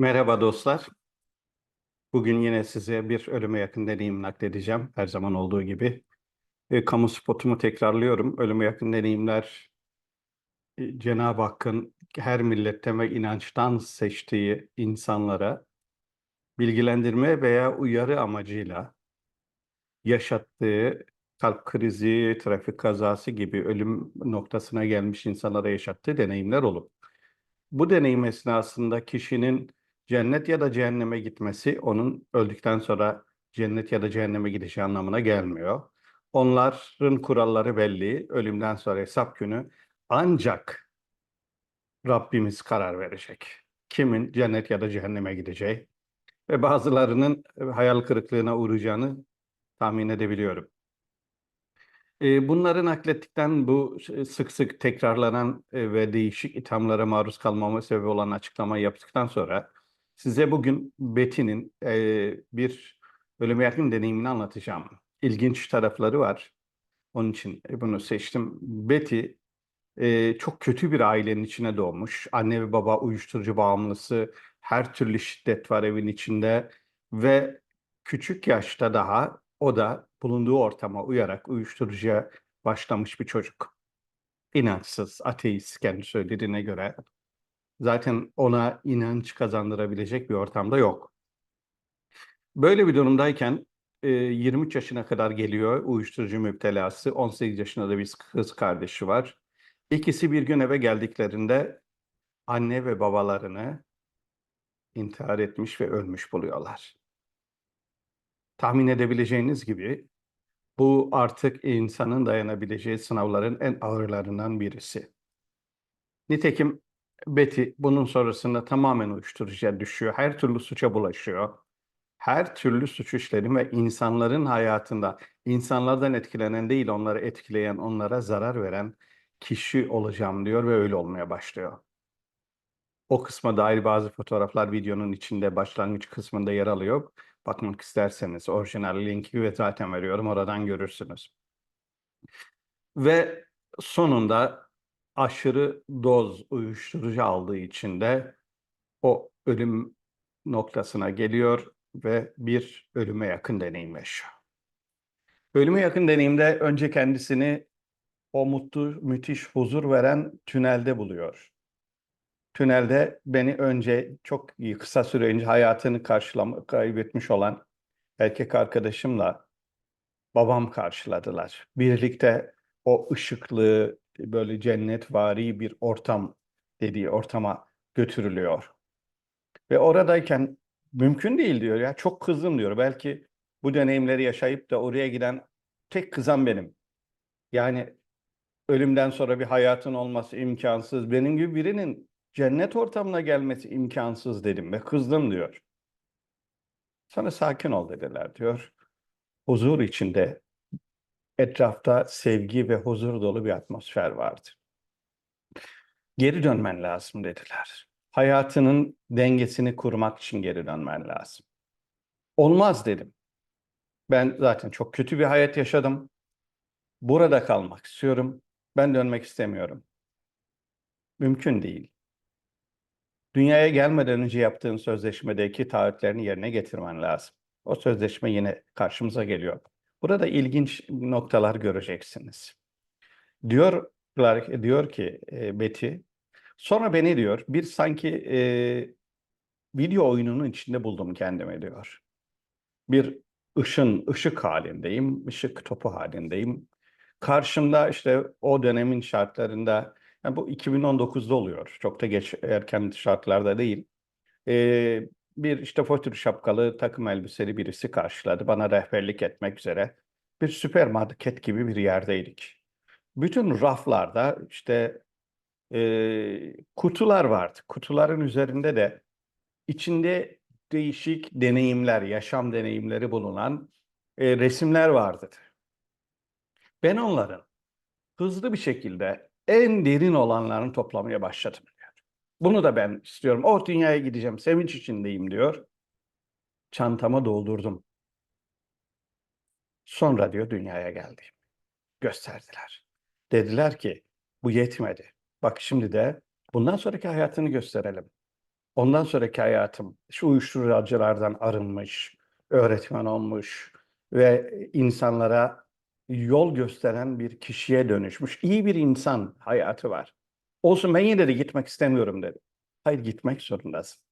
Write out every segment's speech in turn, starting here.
Merhaba dostlar. Bugün yine size bir ölüme yakın deneyim nakledeceğim. Her zaman olduğu gibi. E, kamu spotumu tekrarlıyorum. Ölüme yakın deneyimler e, Cenab-ı Hakk'ın her milletten ve inançtan seçtiği insanlara bilgilendirme veya uyarı amacıyla yaşattığı kalp krizi, trafik kazası gibi ölüm noktasına gelmiş insanlara yaşattığı deneyimler olup bu deneyim esnasında kişinin cennet ya da cehenneme gitmesi onun öldükten sonra cennet ya da cehenneme gideceği anlamına gelmiyor. Onların kuralları belli. Ölümden sonra hesap günü ancak Rabbimiz karar verecek. Kimin cennet ya da cehenneme gideceği ve bazılarının hayal kırıklığına uğrayacağını tahmin edebiliyorum. E, bunları naklettikten bu sık sık tekrarlanan e, ve değişik ithamlara maruz kalmama sebebi olan açıklamayı yaptıktan sonra size bugün Betty'nin e, bir ölüme yakın deneyimini anlatacağım. İlginç tarafları var. Onun için bunu seçtim. Betty e, çok kötü bir ailenin içine doğmuş. Anne ve baba uyuşturucu bağımlısı, her türlü şiddet var evin içinde ve küçük yaşta daha o da bulunduğu ortama uyarak uyuşturucuya başlamış bir çocuk. İnançsız, ateist kendi söylediğine göre. Zaten ona inanç kazandırabilecek bir ortamda yok. Böyle bir durumdayken 23 yaşına kadar geliyor uyuşturucu müptelası. 18 yaşında da bir kız kardeşi var. İkisi bir gün eve geldiklerinde anne ve babalarını intihar etmiş ve ölmüş buluyorlar. Tahmin edebileceğiniz gibi bu artık insanın dayanabileceği sınavların en ağırlarından birisi. Nitekim Betty bunun sonrasında tamamen uyuşturucuya düşüyor. Her türlü suça bulaşıyor. Her türlü suç işlemi ve insanların hayatında insanlardan etkilenen değil onları etkileyen, onlara zarar veren kişi olacağım diyor ve öyle olmaya başlıyor. O kısma dair bazı fotoğraflar videonun içinde başlangıç kısmında yer alıyor. Bakmak isterseniz orijinal linki ve zaten veriyorum oradan görürsünüz. Ve sonunda aşırı doz uyuşturucu aldığı için de o ölüm noktasına geliyor ve bir ölüme yakın deneyim yaşıyor. Ölüme yakın deneyimde önce kendisini o mutlu, müthiş huzur veren tünelde buluyor. Tünelde beni önce çok kısa süre önce hayatını karşılama, kaybetmiş olan erkek arkadaşımla babam karşıladılar. Birlikte o ışıklı böyle cennetvari bir ortam dediği ortama götürülüyor. Ve oradayken mümkün değil diyor ya çok kızdım diyor. Belki bu deneyimleri yaşayıp da oraya giden tek kızan benim. Yani ölümden sonra bir hayatın olması imkansız. Benim gibi birinin cennet ortamına gelmesi imkansız dedim ve kızdım diyor. Sana sakin ol dediler diyor. Huzur içinde etrafta sevgi ve huzur dolu bir atmosfer vardı. Geri dönmen lazım dediler. Hayatının dengesini kurmak için geri dönmen lazım. Olmaz dedim. Ben zaten çok kötü bir hayat yaşadım. Burada kalmak istiyorum. Ben dönmek istemiyorum. Mümkün değil. Dünyaya gelmeden önce yaptığın sözleşmedeki taahhütlerini yerine getirmen lazım. O sözleşme yine karşımıza geliyor. Burada ilginç noktalar göreceksiniz. Diyorlar, diyor ki e, Betty, sonra beni diyor bir sanki e, video oyununun içinde buldum kendimi diyor. Bir ışın, ışık halindeyim, ışık topu halindeyim. Karşımda işte o dönemin şartlarında, yani bu 2019'da oluyor, çok da geç erken şartlarda değil. Ee, bir işte fötr şapkalı, takım elbiseli birisi karşıladı. Bana rehberlik etmek üzere. Bir süpermarket gibi bir yerdeydik. Bütün raflarda işte e, kutular vardı. Kutuların üzerinde de içinde değişik deneyimler, yaşam deneyimleri bulunan e, resimler vardı. Ben onların hızlı bir şekilde en derin olanlarını toplamaya başladım. Bunu da ben istiyorum. O dünyaya gideceğim, sevinç içindeyim diyor. Çantama doldurdum. Sonra diyor dünyaya geldim. Gösterdiler. Dediler ki bu yetmedi. Bak şimdi de bundan sonraki hayatını gösterelim. Ondan sonraki hayatım şu uyuşturuculardan arınmış, öğretmen olmuş ve insanlara yol gösteren bir kişiye dönüşmüş. İyi bir insan hayatı var. Olsun ben yine de gitmek istemiyorum dedi. Hayır gitmek zorundasın.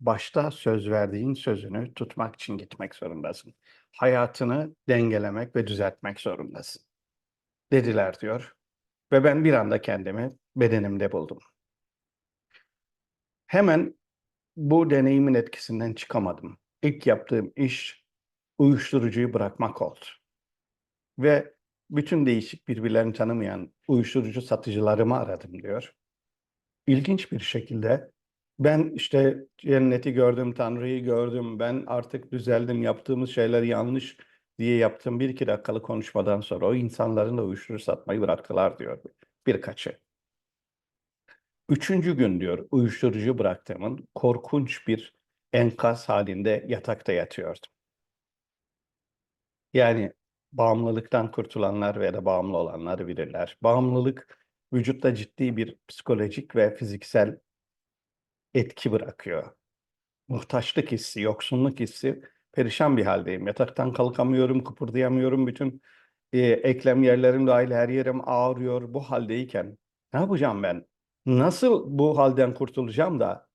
Başta söz verdiğin sözünü tutmak için gitmek zorundasın. Hayatını dengelemek ve düzeltmek zorundasın. Dediler diyor. Ve ben bir anda kendimi bedenimde buldum. Hemen bu deneyimin etkisinden çıkamadım. İlk yaptığım iş uyuşturucuyu bırakmak oldu. Ve bütün değişik birbirlerini tanımayan uyuşturucu satıcılarımı aradım diyor. İlginç bir şekilde ben işte cenneti gördüm, Tanrı'yı gördüm, ben artık düzeldim, yaptığımız şeyler yanlış diye yaptığım bir iki dakikalık konuşmadan sonra o insanların da uyuşturucu satmayı bıraktılar diyor birkaçı. Üçüncü gün diyor uyuşturucu bıraktığımın korkunç bir enkaz halinde yatakta yatıyordum. Yani bağımlılıktan kurtulanlar ve da bağımlı olanlar bilirler. Bağımlılık vücutta ciddi bir psikolojik ve fiziksel etki bırakıyor. Muhtaçlık hissi, yoksunluk hissi, perişan bir haldeyim. Yataktan kalkamıyorum, kıpırdayamıyorum. Bütün e, eklem yerlerim dahil her yerim ağrıyor. Bu haldeyken ne yapacağım ben? Nasıl bu halden kurtulacağım da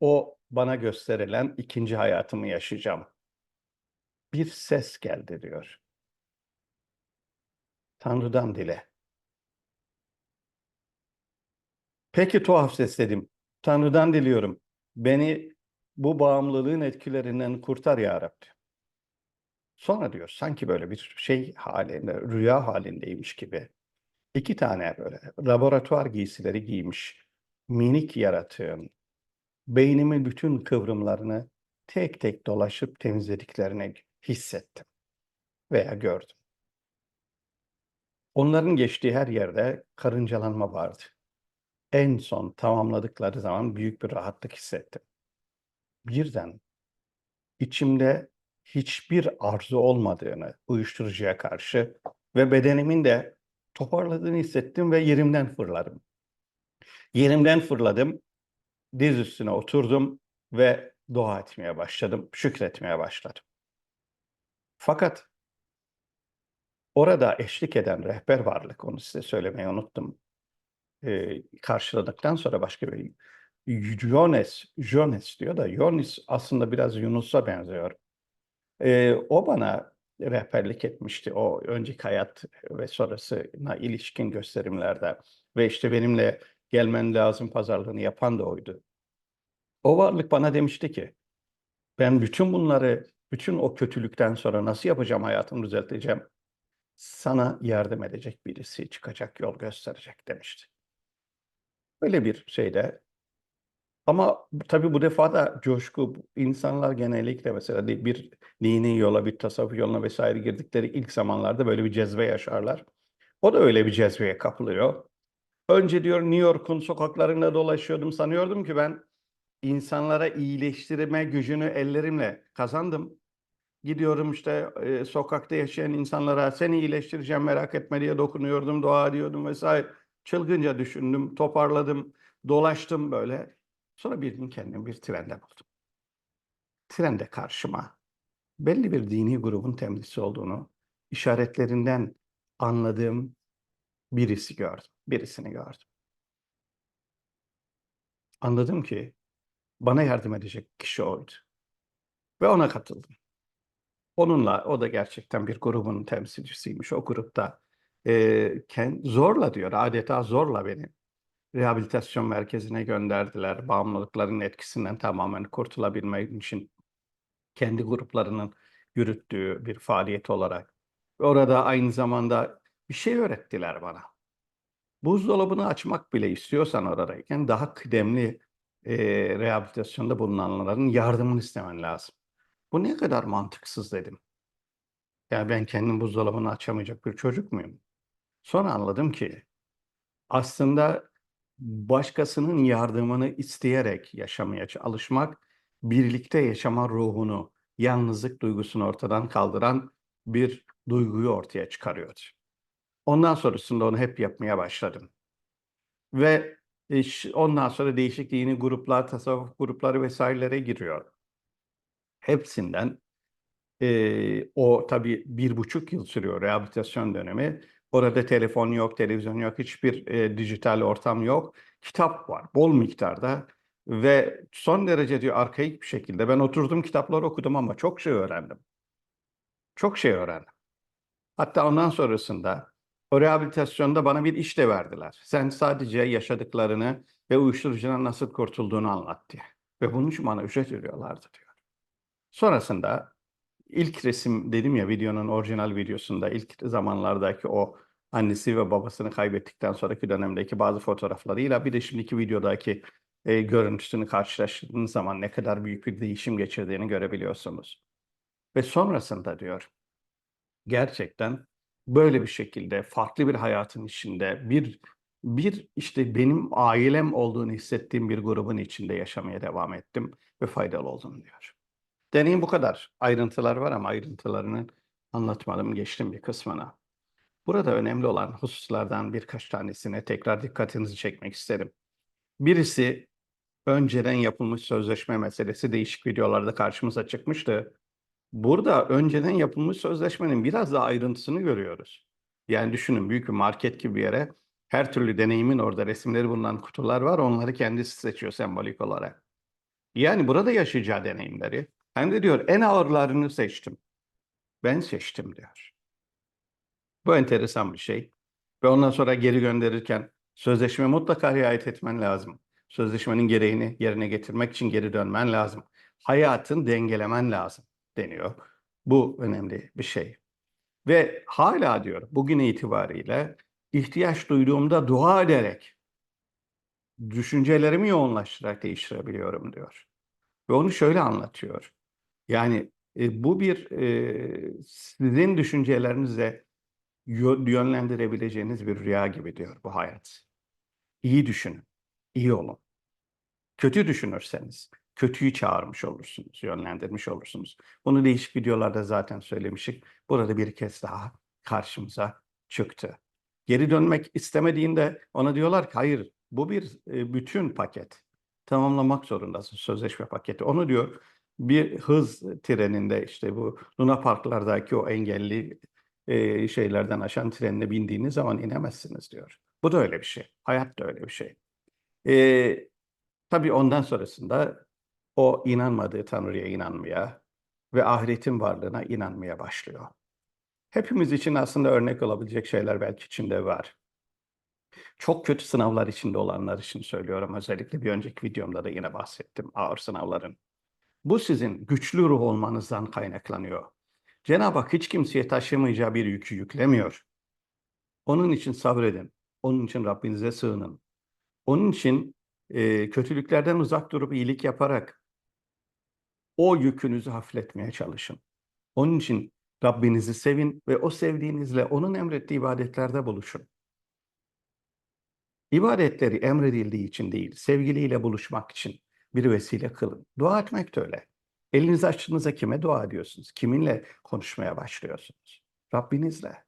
o bana gösterilen ikinci hayatımı yaşayacağım? Bir ses geldi diyor. Tanrı'dan dile. Peki tuhaf ses dedim. Tanrı'dan diliyorum. Beni bu bağımlılığın etkilerinden kurtar ya Rabbi. Sonra diyor sanki böyle bir şey halinde, rüya halindeymiş gibi. İki tane böyle laboratuvar giysileri giymiş minik yaratığın beynimin bütün kıvrımlarını tek tek dolaşıp temizlediklerini hissettim veya gördüm. Onların geçtiği her yerde karıncalanma vardı. En son tamamladıkları zaman büyük bir rahatlık hissettim. Birden içimde hiçbir arzu olmadığını uyuşturucuya karşı ve bedenimin de toparladığını hissettim ve yerimden fırladım. Yerimden fırladım, diz üstüne oturdum ve dua etmeye başladım, şükretmeye başladım. Fakat orada eşlik eden rehber varlık, onu size söylemeyi unuttum. Ee, karşıladıktan sonra başka bir Jones, Jones diyor da Jones aslında biraz Yunus'a benziyor. Ee, o bana rehberlik etmişti o önceki hayat ve sonrasına ilişkin gösterimlerde ve işte benimle gelmen lazım pazarlığını yapan da oydu. O varlık bana demişti ki ben bütün bunları bütün o kötülükten sonra nasıl yapacağım hayatımı düzelteceğim? Sana yardım edecek birisi çıkacak, yol gösterecek demişti. Böyle bir şeyde ama tabii bu defa da coşku insanlar genellikle mesela bir dini yola, bir tasavvuf yoluna vesaire girdikleri ilk zamanlarda böyle bir cezbe yaşarlar. O da öyle bir cezbeye kapılıyor. Önce diyor New York'un sokaklarında dolaşıyordum. Sanıyordum ki ben insanlara iyileştirme gücünü ellerimle kazandım. Gidiyorum işte e, sokakta yaşayan insanlara seni iyileştireceğim merak etme diye dokunuyordum, dua ediyordum vesaire. Çılgınca düşündüm, toparladım, dolaştım böyle. Sonra bir gün kendimi bir trende buldum. Trende karşıma belli bir dini grubun temsilcisi olduğunu işaretlerinden anladığım birisi gördüm. Birisini gördüm. Anladım ki bana yardım edecek kişi oydu. Ve ona katıldım. Onunla, o da gerçekten bir grubun temsilcisiymiş. O grupta e, zorla diyor, adeta zorla beni rehabilitasyon merkezine gönderdiler. Bağımlılıkların etkisinden tamamen kurtulabilmek için kendi gruplarının yürüttüğü bir faaliyet olarak. Orada aynı zamanda bir şey öğrettiler bana. Buzdolabını açmak bile istiyorsan oradayken daha kıdemli e, rehabilitasyonda bulunanların yardımını istemen lazım. Bu ne kadar mantıksız dedim. Yani ben kendim buzdolabını açamayacak bir çocuk muyum? Sonra anladım ki aslında başkasının yardımını isteyerek yaşamaya alışmak, birlikte yaşama ruhunu, yalnızlık duygusunu ortadan kaldıran bir duyguyu ortaya çıkarıyor. Ondan sonrasında onu hep yapmaya başladım. Ve ondan sonra değişik dini gruplar, tasavvuf grupları vesairelere giriyor. Hepsinden e, o tabii bir buçuk yıl sürüyor rehabilitasyon dönemi. Orada telefon yok, televizyon yok, hiçbir e, dijital ortam yok. Kitap var, bol miktarda ve son derece diyor arkaik bir şekilde. Ben oturdum kitapları okudum ama çok şey öğrendim. Çok şey öğrendim. Hatta ondan sonrasında o rehabilitasyonda bana bir iş de verdiler. Sen sadece yaşadıklarını ve uyuşturucudan nasıl kurtulduğunu anlat diye. Ve bunun için bana ücret veriyorlardı diyor. Sonrasında ilk resim dedim ya videonun orijinal videosunda ilk zamanlardaki o annesi ve babasını kaybettikten sonraki dönemdeki bazı fotoğraflarıyla bir de şimdiki videodaki e, görüntüsünü karşılaştırdığınız zaman ne kadar büyük bir değişim geçirdiğini görebiliyorsunuz. Ve sonrasında diyor gerçekten böyle bir şekilde farklı bir hayatın içinde bir bir işte benim ailem olduğunu hissettiğim bir grubun içinde yaşamaya devam ettim ve faydalı oldum diyor. Deneyim bu kadar. Ayrıntılar var ama ayrıntılarını anlatmadım, geçtim bir kısmına. Burada önemli olan hususlardan birkaç tanesine tekrar dikkatinizi çekmek isterim. Birisi önceden yapılmış sözleşme meselesi değişik videolarda karşımıza çıkmıştı. Burada önceden yapılmış sözleşmenin biraz daha ayrıntısını görüyoruz. Yani düşünün büyük bir market gibi bir yere her türlü deneyimin orada resimleri bulunan kutular var. Onları kendisi seçiyor sembolik olarak. Yani burada yaşayacağı deneyimleri hem de diyor en ağırlarını seçtim. Ben seçtim diyor. Bu enteresan bir şey. Ve ondan sonra geri gönderirken sözleşme mutlaka riayet etmen lazım. Sözleşmenin gereğini yerine getirmek için geri dönmen lazım. Hayatın dengelemen lazım deniyor. Bu önemli bir şey. Ve hala diyor bugün itibariyle ihtiyaç duyduğumda dua ederek düşüncelerimi yoğunlaştırarak değiştirebiliyorum diyor. Ve onu şöyle anlatıyor. Yani e, bu bir e, sizin düşüncelerinizle yönlendirebileceğiniz bir rüya gibi diyor bu hayat. İyi düşünün, iyi olun. Kötü düşünürseniz kötüyü çağırmış olursunuz, yönlendirmiş olursunuz. Bunu değişik videolarda zaten söylemiştik. Burada bir kez daha karşımıza çıktı. Geri dönmek istemediğinde ona diyorlar ki hayır bu bir e, bütün paket. Tamamlamak zorundasın sözleşme paketi. Onu diyor bir hız treninde işte bu Luna Parklardaki o engelli e, şeylerden aşan trenine bindiğiniz zaman inemezsiniz diyor. Bu da öyle bir şey. Hayat da öyle bir şey. E, tabii ondan sonrasında o inanmadığı Tanrı'ya inanmaya ve ahiretin varlığına inanmaya başlıyor. Hepimiz için aslında örnek olabilecek şeyler belki içinde var. Çok kötü sınavlar içinde olanlar için söylüyorum. Özellikle bir önceki videomda da yine bahsettim ağır sınavların. Bu sizin güçlü ruh olmanızdan kaynaklanıyor. Cenab-ı Hak hiç kimseye taşımayacağı bir yükü yüklemiyor. Onun için sabredin. Onun için Rabbinize sığının. Onun için e, kötülüklerden uzak durup iyilik yaparak o yükünüzü hafifletmeye çalışın. Onun için Rabbinizi sevin ve o sevdiğinizle onun emrettiği ibadetlerde buluşun. İbadetleri emredildiği için değil, sevgiliyle buluşmak için bir vesile kılın. Dua etmek de öyle. Elinizi açtığınızda kime dua ediyorsunuz? Kiminle konuşmaya başlıyorsunuz? Rabbinizle.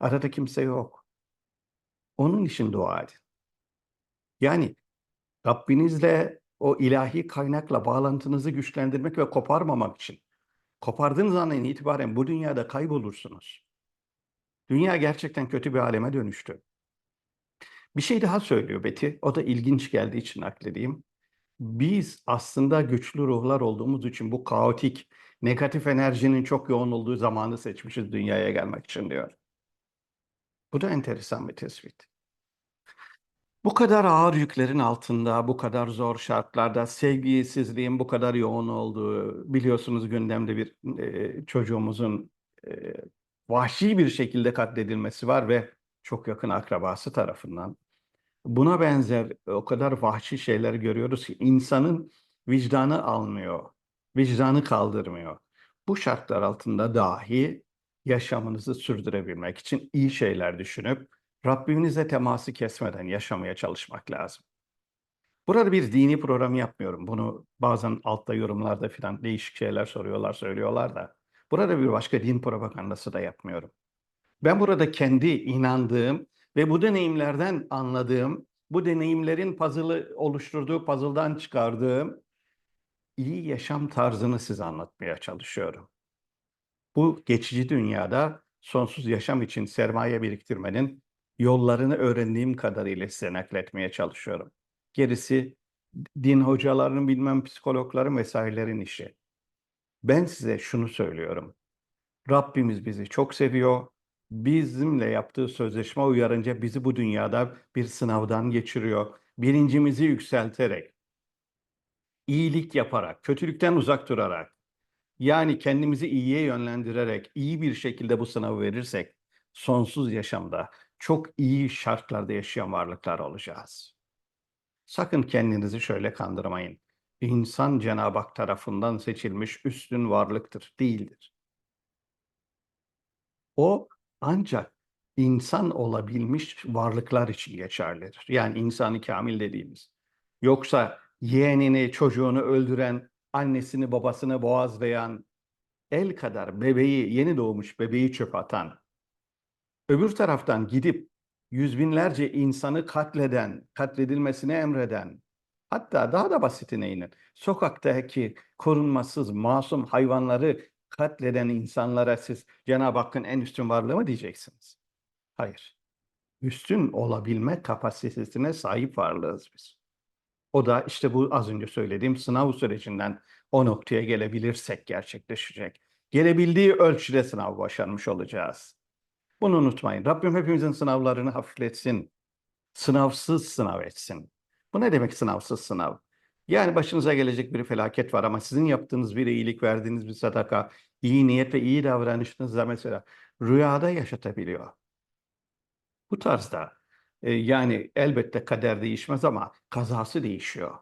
Arada kimse yok. Onun için dua edin. Yani Rabbinizle o ilahi kaynakla bağlantınızı güçlendirmek ve koparmamak için. Kopardığınız andan itibaren bu dünyada kaybolursunuz. Dünya gerçekten kötü bir aleme dönüştü. Bir şey daha söylüyor Beti. O da ilginç geldiği için nakledeyim. Biz aslında güçlü ruhlar olduğumuz için bu kaotik, negatif enerjinin çok yoğun olduğu zamanı seçmişiz dünyaya gelmek için diyor. Bu da enteresan bir tespit. Bu kadar ağır yüklerin altında, bu kadar zor şartlarda sevgisizliğin bu kadar yoğun olduğu, biliyorsunuz gündemde bir e, çocuğumuzun e, vahşi bir şekilde katledilmesi var ve çok yakın akrabası tarafından. Buna benzer o kadar vahşi şeyler görüyoruz ki insanın vicdanı almıyor, vicdanı kaldırmıyor. Bu şartlar altında dahi yaşamınızı sürdürebilmek için iyi şeyler düşünüp Rabbimizle teması kesmeden yaşamaya çalışmak lazım. Burada bir dini program yapmıyorum. Bunu bazen altta yorumlarda filan değişik şeyler soruyorlar, söylüyorlar da. Burada bir başka din propagandası da yapmıyorum. Ben burada kendi inandığım ve bu deneyimlerden anladığım bu deneyimlerin puzzle'ı oluşturduğu, puzzle'dan çıkardığım iyi yaşam tarzını size anlatmaya çalışıyorum. Bu geçici dünyada sonsuz yaşam için sermaye biriktirmenin yollarını öğrendiğim kadarıyla size nakletmeye çalışıyorum. Gerisi din hocalarının bilmem psikologların vesairelerin işi. Ben size şunu söylüyorum. Rabbimiz bizi çok seviyor. Bizimle yaptığı sözleşme uyarınca bizi bu dünyada bir sınavdan geçiriyor. Bilincimizi yükselterek, iyilik yaparak, kötülükten uzak durarak, yani kendimizi iyiye yönlendirerek, iyi bir şekilde bu sınavı verirsek, sonsuz yaşamda çok iyi şartlarda yaşayan varlıklar olacağız. Sakın kendinizi şöyle kandırmayın. İnsan Cenab-ı Hak tarafından seçilmiş üstün varlıktır, değildir. O ancak insan olabilmiş varlıklar için geçerlidir. Yani insanı kamil dediğimiz. Yoksa yeğenini, çocuğunu öldüren, annesini, babasını boğazlayan, el kadar bebeği, yeni doğmuş bebeği çöpe atan, öbür taraftan gidip yüz binlerce insanı katleden, katledilmesini emreden, hatta daha da basitine inin, sokaktaki korunmasız, masum hayvanları katleden insanlara siz Cenab-ı Hakk'ın en üstün varlığı mı diyeceksiniz? Hayır. Üstün olabilme kapasitesine sahip varlığız biz. O da işte bu az önce söylediğim sınav sürecinden o noktaya gelebilirsek gerçekleşecek. Gelebildiği ölçüde sınav başarmış olacağız. Bunu unutmayın. Rabbim hepimizin sınavlarını hafifletsin. Sınavsız sınav etsin. Bu ne demek sınavsız sınav? Yani başınıza gelecek bir felaket var ama sizin yaptığınız bir iyilik, verdiğiniz bir sadaka, iyi niyet ve iyi davranışınızla mesela rüyada yaşatabiliyor. Bu tarzda e, yani elbette kader değişmez ama kazası değişiyor.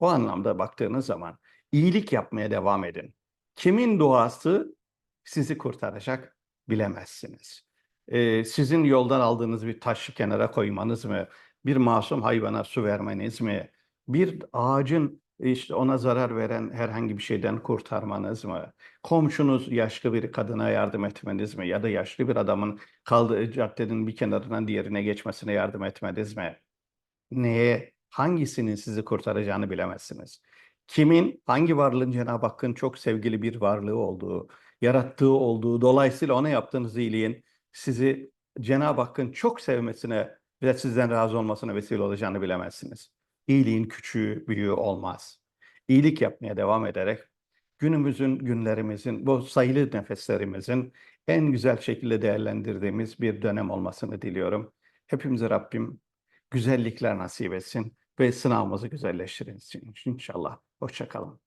O anlamda baktığınız zaman iyilik yapmaya devam edin. Kimin duası sizi kurtaracak bilemezsiniz. E, sizin yoldan aldığınız bir taşı kenara koymanız mı, bir masum hayvana su vermeniz mi, bir ağacın işte ona zarar veren herhangi bir şeyden kurtarmanız mı? Komşunuz yaşlı bir kadına yardım etmeniz mi? Ya da yaşlı bir adamın kaldığı caddenin bir kenarından diğerine geçmesine yardım etmeniz mi? Neye, hangisinin sizi kurtaracağını bilemezsiniz. Kimin, hangi varlığın Cenab-ı Hakk'ın çok sevgili bir varlığı olduğu, yarattığı olduğu, dolayısıyla ona yaptığınız iyiliğin sizi Cenab-ı Hakk'ın çok sevmesine ve sizden razı olmasına vesile olacağını bilemezsiniz. İyiliğin küçüğü, büyüğü olmaz. İyilik yapmaya devam ederek günümüzün, günlerimizin, bu sayılı nefeslerimizin en güzel şekilde değerlendirdiğimiz bir dönem olmasını diliyorum. Hepimize Rabbim güzellikler nasip etsin ve sınavımızı güzelleştirin inşallah. Hoşçakalın.